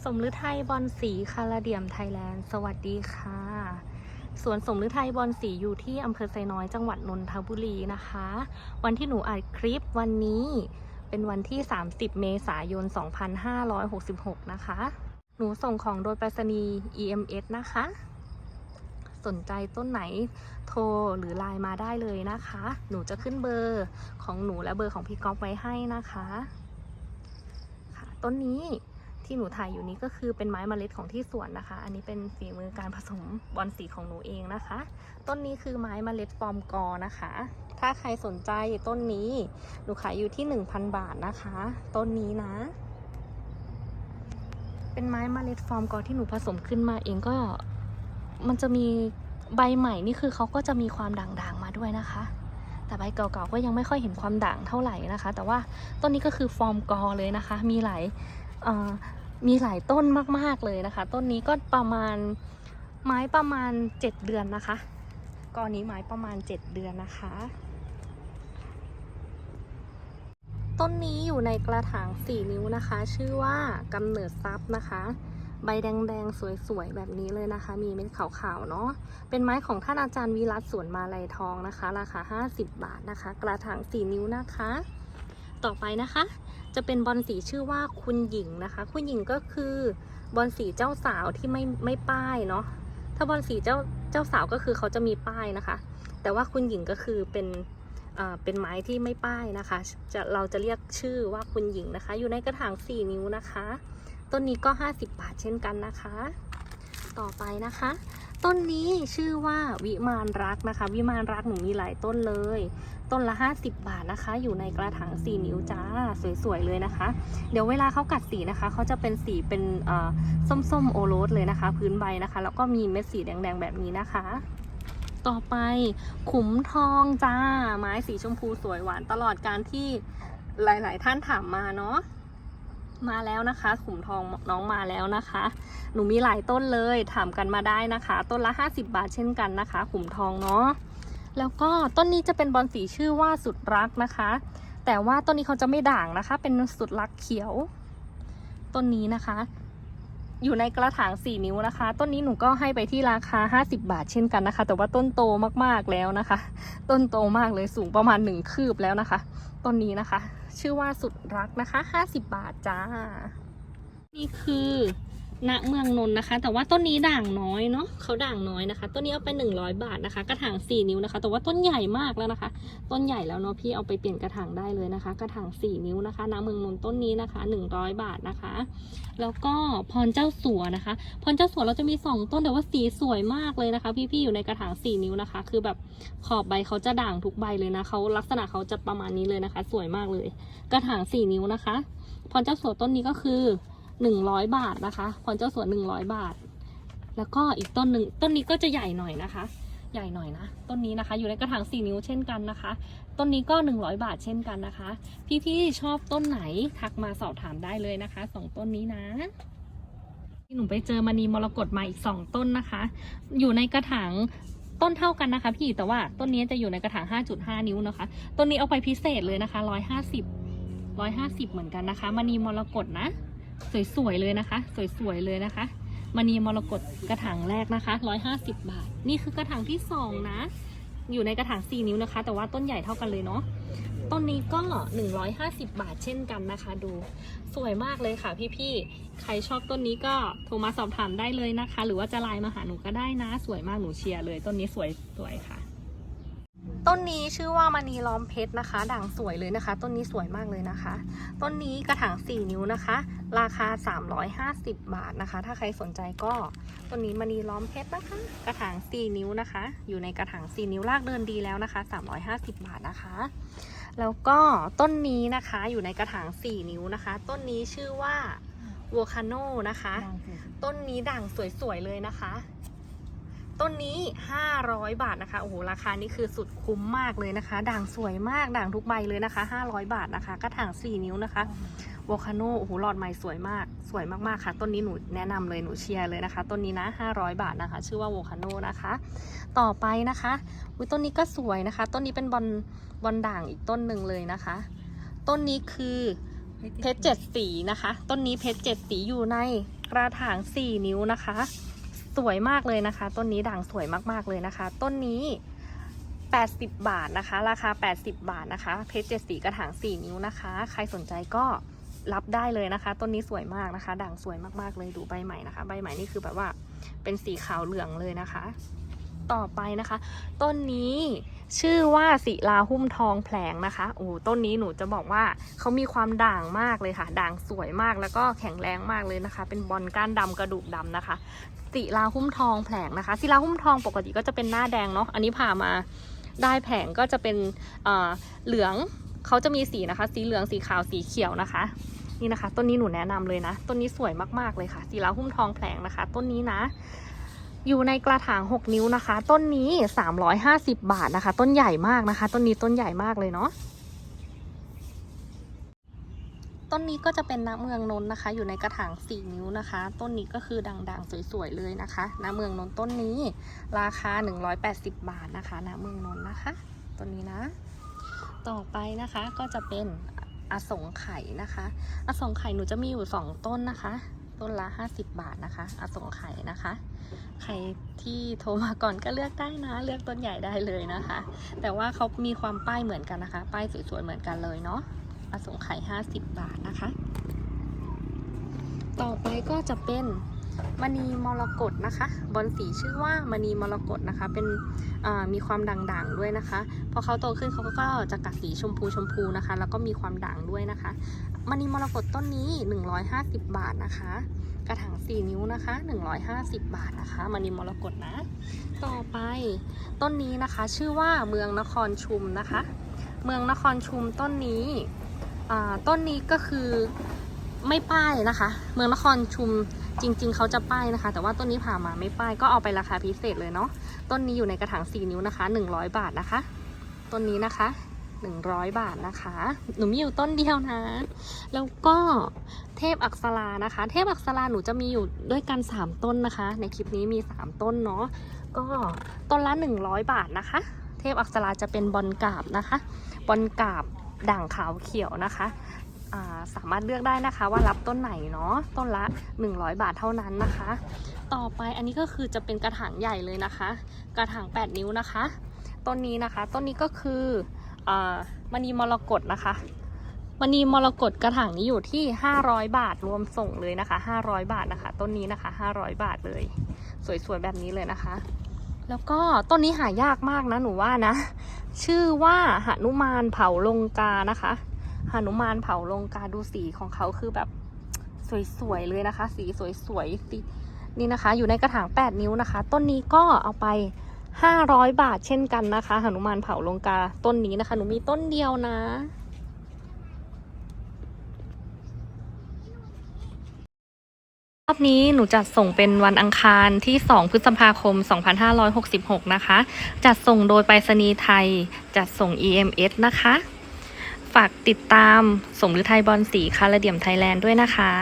สมฤทัยบอลสีคาราเดียมไทยแลนด์ สวัสดีค่ะ สวนสมฤทัยบอลสีอยู่ที่อำเภอไซน้อยจังหวัดนนทบุรีนะคะ วันที่หนูอัดคลิปวันนี้เป็นวันที่ 30 เมษายน 2566 นะคะ หนูส่งของโดยไปรษณีย์ EMS นะคะ สนใจต้นไหนโทรหรือไลน์มาได้เลยนะคะ หนูจะขึ้นเบอร์ของหนูและเบอร์ของพี่ก๊อฟไว้ให้นะคะ ค่ะ ต้นนี้ ที่หนูถ่ายอยู่นี้ก็คือเป็นไม้เมล็ดของที่สวนนะคะ อันนี้เป็นฝีมือการผสมบอลสีของหนูเองนะคะ ต้นนี้คือไม้เมล็ดฟอร์มกอนะคะ ถ้าใครสนใจต้นนี้หนูขายอยู่ที่ 1,000 บาทนะคะ ต้นนี้นะ เป็นไม้เมล็ดฟอร์มกอที่หนูผสมขึ้นมาเองก็มันจะมีใบใหม่นี่คือเขาก็จะมีความด่างๆมาด้วยนะคะ แต่ใบเก่าๆก็ยังไม่ค่อยเห็นความด่างเท่าไหร่นะคะ แต่ว่าต้นนี้ก็คือฟอร์มกอเลยนะคะ มีหลาย มีหลายต้นมากๆเลยนะคะ ต้นนี้ก็ประมาณไม้ประมาณ 7 เดือนนะคะกอนี้ไม้ประมาณ 7 เดือนนะคะ ต้นนี้อยู่ในกระถาง 4 นิ้วนะคะ ชื่อว่ากำเนิดทรัพย์นะคะ ใบแดงๆ สวยๆ แบบนี้เลยนะคะ มีเม็ดขาวๆ เนาะเป็นไม้ของท่านอาจารย์วิรัตสวนมาลัยทองนะคะ ราคา 50 บาทนะคะ กระถาง 4 นิ้วนะคะ ต่อไปนะคะ จะเป็นบอลสีชื่อว่าคุณหญิงนะคะ คุณหญิงก็คือบอลสีเจ้าสาวที่ไม่ไม่ป้ายเนาะถ้าบอลสีเจ้าเจ้าสาวก็คือเขาจะมีป้ายนะคะ แต่ว่าคุณหญิงก็คือเป็นเอ่อเป็นไม้ที่ไม่ป้ายนะคะจะเราจะเรียกชื่อว่าคุณหญิงนะคะ อยู่ในกระถาง 4 นิ้วนะคะ ต้นนี้ก็ 50 บาทเช่นกันนะคะ ต่อไปนะคะ ต้นนี้ชื่อว่าวิมานรักนะคะ วิมานรักหนูมีหลายต้นเลย ต้นละ 50 บาทนะคะ อยู่ในกระถาง4 นิ้วจ้า สวยๆเลยนะคะ เดี๋ยวเวลาเขากัดสีนะคะเขาจะเป็นสีเป็นอ่อส้มๆโอโรสเลยนะคะ พื้นใบนะคะ แล้วก็มีเม็ดสีแดงๆแบบนี้นะคะ ต่อไปขุมทองจ้า ไม้สีชมพูสวยหวานตลอดการที่หลาย ๆ ท่านถามมาเนาะ มาแล้วนะคะขุมทองน้องมาแล้วนะคะ หนูมีหลายต้นเลยถามกันมาได้นะคะ ต้นละ 50 บาทเช่นกันนะคะ ขุมทองเนาะแล้วก็ต้นนี้จะเป็นบอลสีชื่อว่าสุดรักนะคะ แต่ว่าต้นนี้เขาจะไม่ด่างนะคะ เป็นสุดรักเขียว ต้นนี้นะคะ อยู่ในกระถาง 4 นิ้วนะคะ ต้นนี้หนูก็ให้ไปที่ราคา 50 บาทเช่นกันนะคะ แต่ว่าต้นโตมากๆแล้วนะคะ ต้นโตมากเลยสูงประมาณ 1 คืบแล้วนะคะ ต้นนี้นะคะ ชื่อว่าสุดรักนะคะ 50 บาทจ้า นี่คือ ณเมืองนนท์นะคะ แต่ว่าต้นนี้ด่างน้อยเนาะเขาด่างน้อยนะคะ ต้นนี้เอาไป 100 บาทนะคะ กระถาง4 นิ้วนะคะ แต่ว่าต้นใหญ่มากแล้วนะคะ ต้นใหญ่แล้วเนาะพี่เอาไปเปลี่ยนกระถางได้เลยนะคะ กระถาง 4 นิ้วนะคะณเมืองนนท์ต้นนี้นะคะ 100 บาทนะคะ แล้วก็พรเจ้าสัวนะคะ พรเจ้าสัวเราจะมี 2 ต้นแต่ว่าสีสวยมากเลยนะคะ พี่ๆอยู่ในกระถาง 4 นิ้วนะคะ คือแบบขอบใบเขาจะด่างทุกใบเลยนะเขาลักษณะเขาจะประมาณนี้เลยนะคะ สวยมากเลย กระถาง 4 นิ้วนะคะ พรเจ้าสัวต้นนี้ก็คือ 100 บาทนะคะพรเจ้าสัว100 บาท แล้วก็อีกต้นหนึ่งต้นนี้ก็จะใหญ่หน่อยนะคะ ใหญ่หน่อยนะ ต้นนี้นะคะ อยู่ในกระถาง 4 นิ้วเช่นกันนะคะ ต้นนี้ก็ 100 บาทเช่นกันนะคะ พี่ๆชอบต้นไหนทักมาสอบถามได้เลยนะคะสองต้นนี้นะหนูไปเจอมณีมรกตมาอีก 2 ต้นนะคะ อยู่ในกระถางต้นเท่ากันนะคะ พี่แต่ว่าต้นนี้จะอยู่ในกระถาง 5.5 นิ้วนะคะ ต้นนี้เอาไปพิเศษเลยนะคะ 150 150 เหมือนกันนะคะมณีมรกตนะ สวยๆเลยนะคะ สวยๆเลยนะคะมณีมรกตกระถางแรกนะคะ 150 บาท นี่คือกระถางที่สองนะ อยู่ในกระถาง 4 นิ้วนะคะ แต่ว่าต้นใหญ่เท่ากันเลยเนาะต้นนี้ก็ 150 บาทเช่นกันนะคะ ดูสวยมากเลยค่ะพี่ๆ ใครชอบต้นนี้ก็โทรมาสอบถามได้เลยนะคะ หรือว่าจะไลน์มาหาหนูก็ได้นะ สวยมากหนูเชียร์เลย ต้นนี้สวยสวยค่ะ ต้นนี้ชื่อว่ามณีล้อมเพชรนะคะ ด่างสวยเลยนะคะ ต้นนี้สวยมากเลยนะคะ ต้นนี้กระถาง 4 นิ้วนะคะ ราคา 350 บาทนะคะ ถ้าใครสนใจก็ต้นนี้มณีล้อมเพชรนะคะ กระถาง 4 นิ้วนะคะ อยู่ในกระถาง 4 นิ้วรากเดินดีแล้วนะคะ 350 บาทนะคะ แล้วก็ต้นนี้นะคะอยู่ในกระถาง 4 นิ้วนะคะ ต้นนี้ชื่อว่าวัวคาโนนะคะ ต้นนี้ด่างสวยๆเลยนะคะ ต้นนี้ 500 บาทนะคะ โอ้โห ราคานี้คือสุดคุ้มมากเลยนะคะ ด่างสวยมาก ด่างทุกใบเลยนะคะ 500 บาทนะคะ กระถาง 4 นิ้วนะคะวอคาโน โอ้โห หลอดใหม่สวยมาก สวยมากๆ ค่ะ ต้นนี้หนูแนะนำเลย หนูเชียร์เลยนะคะ ต้นนี้นะ 500 บาทนะคะ ชื่อว่าวอคาโนนะคะ ต่อไปนะคะ อุ้ยต้นนี้ก็สวยนะคะ ต้นนี้เป็นบอลบอลด่างอีกต้นหนึ่งเลยนะคะ ต้นนี้คือเพชรเจ็ดสีนะคะ ต้นนี้เพชรเจ็ดสีอยู่ในกระถาง 4 นิ้วนะคะ สวยมากเลยนะคะ ต้นนี้ด่างสวยมากๆเลยนะคะ ต้นนี้ 80 บาทนะคะ ราคา 80 บาทนะคะ เพชรเจ็ดสีกระถาง 4 นิ้วนะคะ ใครสนใจก็รับได้เลยนะคะ ต้นนี้สวยมากนะคะ ด่างสวยมากๆเลยดูใบใหม่นะคะ ใบใหม่นี่คือแบบว่าเป็นสีขาวเหลืองเลยนะคะ ต่อไปนะคะ ต้นนี้ชื่อว่าศิลาหุ้มทองแผลงนะคะโอ้ต้นนี้หนูจะบอกว่าเขามีความด่างมากเลยค่ะ ด่างสวยมากแล้วก็แข็งแรงมากเลยนะคะ เป็นบอลก้านดำกระดูกดำนะคะ ศิลาหุ้มทองแผลงนะคะศิลาหุ้มทองปกติก็จะเป็นหน้าแดงเนาะอันนี้ผ่ามาได้แผงก็จะเป็นเหลืองเขาจะมีสีนะคะ สีเหลืองสีขาวสีเขียวนะคะ นี่นะคะ ต้นนี้หนูแนะนำเลยนะต้นนี้สวยมากๆเลยค่ะศิลาหุ้มทองแผลงนะคะ ต้นนี้นะ อยู่ในกระถาง 6 นิ้วนะคะ ต้นนี้ 350 บาทนะคะ ต้นใหญ่มากนะคะ ต้นนี้ต้นใหญ่มากเลยเนาะ ต้นนี้ก็จะเป็นน้ำเมืองนนท์นะคะ อยู่ในกระถาง 4 นิ้วนะคะ ต้นนี้ก็คือด่างๆสวยๆเลยนะคะน้ำเมืองนนท์ต้นนี้ ราคา 180 บาทนะคะน้ำเมืองนนท์นะคะ ต้นนี้นะ ต่อไปนะคะก็จะเป็นอสงไข่นะคะ อสงไข่หนูจะมีอยู่ 2 ต้นนะคะ ต้นละ 50 บาทนะคะ อสงไข่นะคะ ใครที่โทรมาก่อนก็เลือกได้นะ เลือกต้นใหญ่ได้เลยนะคะ แต่ว่าเขามีความป้ายเหมือนกันนะคะ ป้ายสวยๆเหมือนกันเลยเนาะ อสงไข่50 บาทนะคะ ต่อไปก็จะเป็นมณีมรกตนะคะ บอลสีชื่อว่ามณีมรกตนะคะ เป็นมีความด่างๆด้วยนะคะ พอเขาโตขึ้นเขาก็จะกัดสีชมพูชมพูนะคะ แล้วก็มีความด่างด้วยนะคะ มณีมรกตต้นนี้ 150 บาทนะคะ กระถาง4นิ้วนะคะ 150 บาทนะคะ มณีมรกตนะ ต่อไปต้นนี้นะคะ ชื่อว่าเมืองนครชุมนะคะ เมืองนครชุมต้นนี้ ต้นนี้ก็คือไม่ป้ายนะคะ เมืองนครชุมจริง ๆ เขาจะป้ายนะคะ แต่ว่าต้นนี้ผ่ามาไม่ป้ายก็เอาไปราคาพิเศษเลยเนาะต้นนี้อยู่ในกระถาง4นิ้วนะคะ 100 บาทนะคะ ต้นนี้นะคะ100 บาทนะคะ หนูมีอยู่ต้นเดียวนะ แล้วก็เทพอักษรานะคะ เทพอักษราหนูจะมีอยู่ด้วยกัน 3 ต้นนะคะ ในคลิปนี้มี 3 ต้นเนาะ ก็ต้นละ 100 บาทนะคะ เทพอักษราจะเป็นบอลกาบนะคะ บอลกาบ ด่างขาวเขียวนะคะาสามารถเลือกได้นะคะว่ารับต้นไหนเนาะต้นละ 100 บาทเท่านั้นนะคะ ต่อไปอันนี้ก็คือจะเป็นกระถางใหญ่เลยนะคะ กระถาง 8 นิ้วนะคะ ต้นนี้นะคะต้นนี้ก็คืออมณีมรกตนะคะมณีมรกตกระถางนี้อยู่ที่ 500 บาทรวมส่งเลยนะคะ 500 บาทนะคะ ต้นนี้นะคะ 500 บาทเลย สวยๆแบบนี้เลยนะคะ แล้วก็ต้นนี้หายากมากนะหนูว่านะ ชื่อว่าหนุมานเผาลงกานะคะหนุมานเผาลงกาดูสีของเขาคือแบบสวยๆเลยนะคะ สีสวยๆสีนี่นะคะ อยู่ในกระถาง 8 นิ้วนะคะ ต้นนี้ก็เอาไป 500 บาทเช่นกันนะคะหนุมานเผาลงกาต้นนี้นะคะ หนูมีต้นเดียวนะ อบนี้หนูจัดส่งเป็นวันอังคารที่ 2 พฤษภาคม 2566 นะคะ จัดส่งโดยไปรษณีย์ไทย จัดส่ง EMS นะคะ ฝากติดตามสมฤทัยบอลสีคาราเดียมไทยแลนด์ด้วยนะคะ